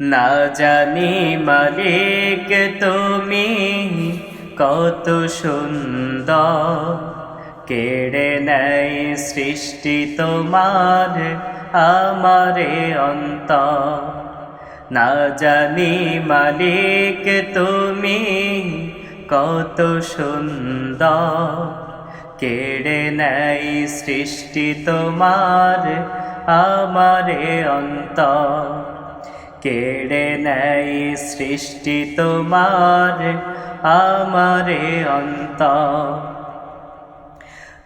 না জানি মালিক তুমি কত সুন্দর। কেড়ে নেয় সৃষ্টি তোমার আমারে অন্তর। না জানি মালিক তুমি কত সুন্দর। কেড়ে নেয় সৃষ্টি তোমার আমারে অন্তর। কেড়ে নেয় সৃষ্টি তোমার আমারে অন্তর।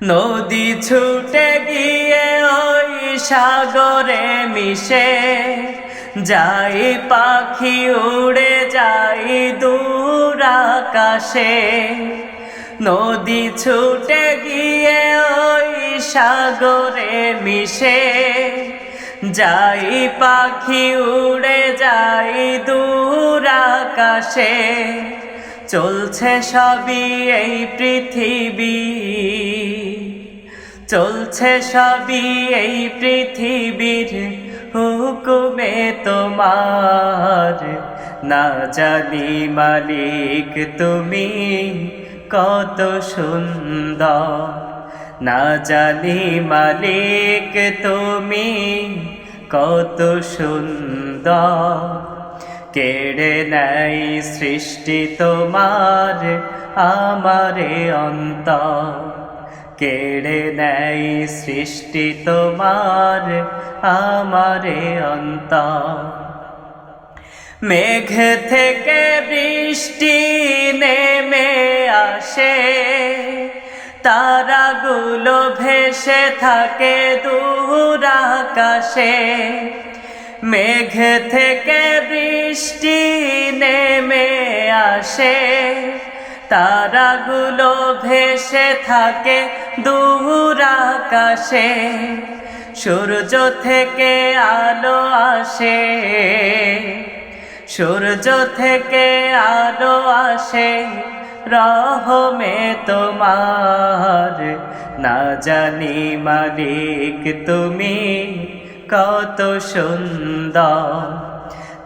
নদী ছুটে গিয়ে ওই সাগরে মিশে, যাই পাখি উড়ে, যাই দূর আকাশে। নদী ছুটে গিয়ে ওই সাগরে মিশে যাই পাখি উড়ে যাই দূর আকাশে, চলছে সবই এই পৃথিবী। চলছে সবই এই পৃথিবীর হুকুমে তোমার। না জানি মালিক, তুমি কত সুন্দর। না জানি মালিক তুমি কত সুন্দর। কেড়ে নেই সৃষ্টি তোমার আমারে অন্তর। কেড়ে নেই সৃষ্টি তোমার আমারে অন্তর। মেঘ থেকে বৃষ্টি নেমে আসে। তারাগুলো ভেসে থাকে দূর আকাশে। মেঘ থেকে বৃষ্টি নেমে আসে। তারাগুলো ভেসে থাকে দূর আকাশে। সূর্য থেকে আলো আসে। সূর্য থেকে আলো আসে। রহমে তোমার। না জানি মালিক তুমি কত সুন্দর।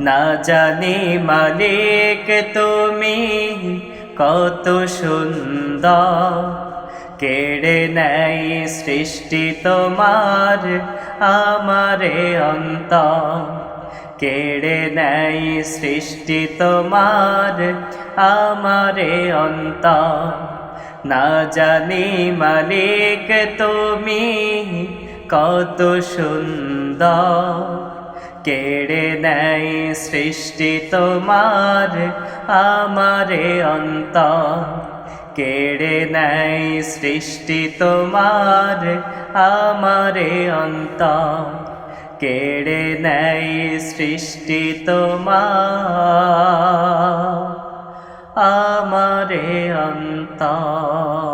না জানি মালিক তুমি কত সুন্দর। কেড়ে নেই সৃষ্টি তোমার আমারে অন্তর। কেড়ে নেই সৃষ্টি তোমার, আমারে অন্তর। না জানি মালিক তুমি কত সুন্দর। কেড়ে নেই সৃষ্টি তোমার, আমারে অন্তর। কেড়ে নেই সৃষ্টি তোমার, আমারে অন্তর। কেড়ে নেই সৃষ্টি তোমার। আমারে অন্তর